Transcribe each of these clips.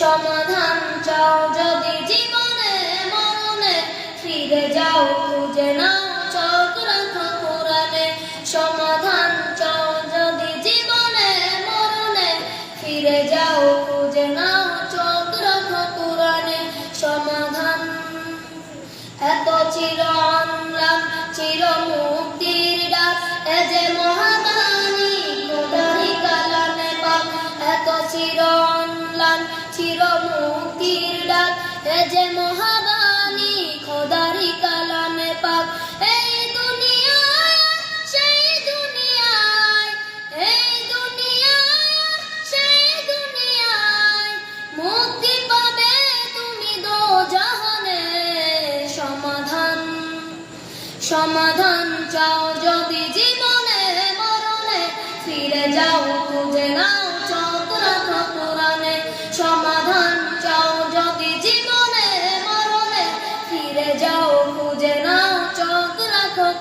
সমাধান চাও যদি জীবনে মরণে ফিরে যাও, খুঁজে নাও সমাধান চাও যদি জীবনে মরণে। ফিরে যাও, খুঁজে নাও চোখ রাখো সমাধান এত চির অনলাম চির মুক্তির চির মুক্তির ডাক। এ যে মহাবাণী, খোদারি কালামে পাক। এই দুনিয়ায়, সেই দুনিয়ায়, এই দুনিয়ায়, সেই দুনিয়ায় মুক্তি পাবে তুমি দো জাহানে। সমাধান সমাধান চাও যদি জীবনে, মরণে ফিরে যাও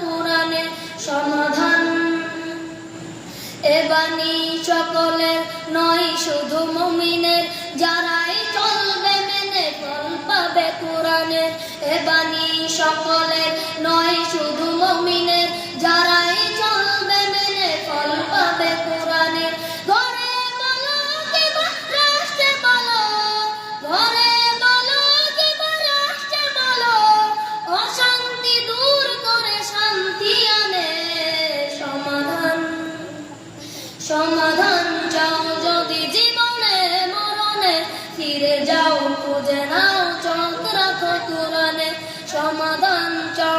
কোরআনে সমাধান। এ বাণী সকলের নয়, শুধু মুমিনের। যারাই চলবে মেনে ফল পাবে কোরআনের। এ বাণী সকলের নয়, শুধু মুমিনের। যারাই খুঁজে নাও চন্দ্র রাখো কোরআনে সমাধান চাও